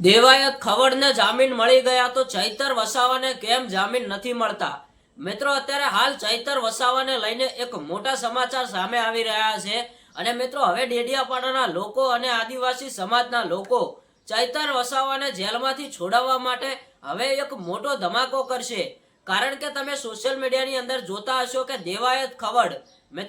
દેવાયત ખવડને જામીન મળી ગયા તો ચૈતર વસાવાને કેમ જામીન નથી મળતા? મિત્રો, અત્યારે હાલ ચૈતર વસાવાને લઈને એક મોટા સમાચાર સામે આવી રહ્યા છે. અને મિત્રો, હવે ડેડિયાપાડાના લોકો અને આદિવાસી સમાજના લોકો ચૈતર વસાવાને જેલમાંથી છોડાવવા માટે હવે એક મોટો ધમાકો કરશે. કારણ કે તમે સોશિયલ મીડિયાની અંદર જોતા હશો કે દેવાયત ખવડ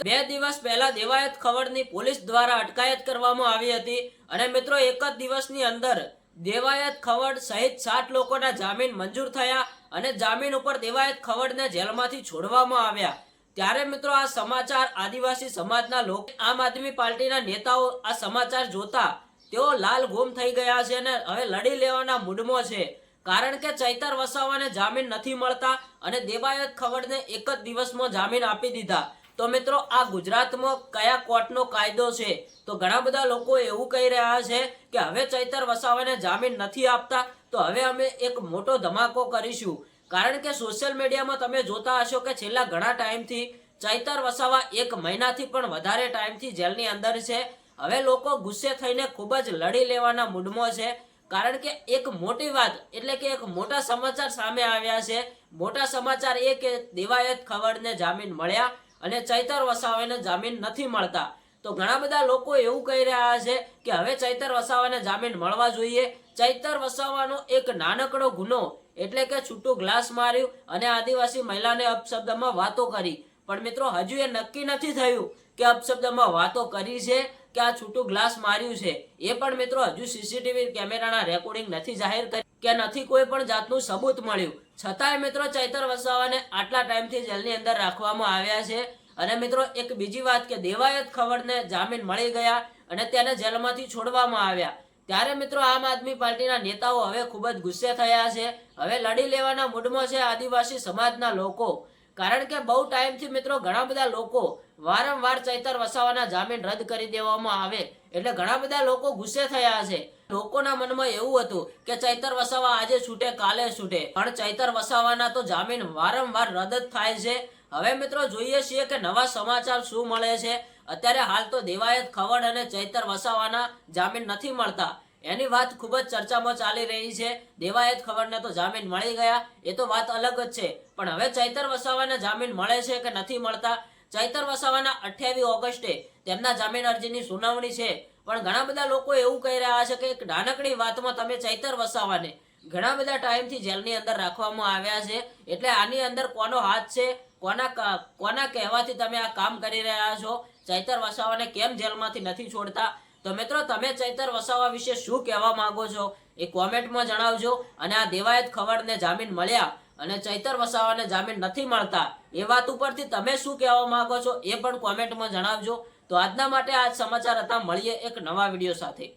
બે દિવસ પહેલા દેવાયત ખવડની પોલીસ દ્વારા અટકાયત કરવામાં આવી હતી. અને મિત્રો, એક જ દિવસની અંદર દેવાયત ખવડ સહિત સાત લોકોના જામીન મંજૂર થયા અને જામીન ઉપર દેવાયત ખવડને જેલમાંથી છોડવામાં આવ્યા. ત્યારે મિત્રો આ સમાચાર આદિવાસી સમાજના લોકો આમ આદમી પાર્ટીના નેતાઓ આ સમાચાર જોતા તેઓ લાલ ગુમ થઈ ગયા છે અને હવે લડી લેવાના મૂડમાં છે. કારણ કે ચૈતર વસાવાને જામીન નથી મળતા અને દેવાયત ખવડને એક જ દિવસમાં જામીન આપી દીધા. તો મિત્રો, આ ગુજરાતમાં કયા કોર્ટનો કાયદો છે? તો ઘણા બધા લોકો એવું કહી રહ્યા છે કે હવે ચૈતર વસાવાને જામીન નથી આપતા, તો હવે અમે એક મોટો ધમાકો કરીશું. કારણ કે સોશિયલ મીડિયામાં તમે જોતા હશો કે છેલ્લા ઘણા ટાઈમથી ચૈતર વસાવા એક મહિનાથી પણ વધારે ટાઈમથી જેલની અંદર છે. હવે લોકો ગુસ્સે થઈને ખૂબ જ લડી લેવાના મૂડમાં છે. કારણ કે એક મોટી વાત, એટલે કે એક મોટા સમાચાર સામે આવ્યા છે. મોટા સમાચાર એ કે દેવાયત ખવડને જામીન મળ્યા. અને ચૈતર વસાવાને જામીન નથી મળતા. તો ઘણા બધા લોકો એવું કહી રહ્યા છે કે હવે ચૈતર વસાવાને જામીન મળવા જોઈએ. ચૈતર વસાવાનો એક નાનકડો ગુનો એટલે કે છૂટું ગ્લાસ માર્યું અને આદિવાસી મહિલાને અપશબ્દમાં વાતો કરી. પણ મિત્રો, હજુ એ નક્કી નથી થયું કે અપશબ્દમાં વાતો કરી છે કે આ છૂટું ગ્લાસ માર્યું છે. એ પણ મિત્રો, હજુ સીસીટીવી કેમેરાના રેકોર્ડિંગ નથી જાહેર કરી. કે નથી કોઈ પણ જાતનું સબૂત મળ્યું. છતાંય મિત્રો ચૈતર વસાવાને આટલા ટાઈમથી જેલની અંદર રાખવામાં આવ્યા છે. અને મિત્રો એક બીજી વાત કે દેવાયત ખવડને જામીન મળી ગયા અને તેને જેલમાંથી છોડવામાં આવ્યા. ત્યારે મિત્રો આમ આદમી પાર્ટીના નેતાઓ હવે ખૂબ જ ગુસ્સે થયા છે. હવે લડી લેવાના મૂડમાં છે આદિવાસી સમાજના લોકો. કારણ કે બહુ ટાઈમથી મિત્રો ઘણા બધા લોકો વારંવાર ચૈતર વસાવાના જામીન રદ કરી દેવામાં આવે. એટલે ઘણા બધા લોકો ગુસ્સે થયા છે. લોકોના મનમાં એવું હતું કે ચૈતર વસાવા આજે છૂટે, કાલે છૂટે. પણ ચૈતર વસાવાના તો જામીન વારંવાર રદ થાય છે. હવે મિત્રો જોઈએ છીએ કે નવા સમાચાર શું મળે છે. અત્યારે હાલ તો દેવાયત ખવડ અને ચૈતર વસાવાના જામીન નથી મળતા. એની વાત ખૂબ જ ચર્ચામાં ચાલી રહી છે. દેવાયત ખબરને તો જામીન મળી ગયા. એ તો વાત અલગ જ છે. પણ હવે ચૈતર વસાવાને જામીન મળે છે કે નથી મળતા? ચૈતર વસાવાના અઠ્યાવીસ ઓગસ્ટે તેમના જામીન અરજીની સુનાવણી છે. પણ ઘણા બધા લોકો એવું કહી રહ્યા છે કે એક નાનકડી વાતમાં તમે ચૈતર વસાવાને ઘણા બધા ટાઈમથી જેલની અંદર રાખવામાં આવ્યા છે. એટલે આની અંદર કોનો હાથ છે, કોના કોના કહેવાથી તમે આ કામ કરી રહ્યા છો? ચૈતર વસાવાને કેમ જેલમાંથી નથી છોડતા? તો મિત્રો, તમે ચૈતર વસાવા વિશે શું કહેવા માંગો છો? એ કોમેન્ટમાં જણાવજો. અને આ દેવાયત ખવડને જામીન મળ્યા અને ચૈતર વસાવાને જામીન નથી મળતા, એ વાત ઉપરથી તમે શું કહેવા માંગો છો એ પણ કોમેન્ટમાં જણાવજો. તો આજના માટે આ સમાચાર હતા. મળીએ એક નવા વીડિયો સાથે.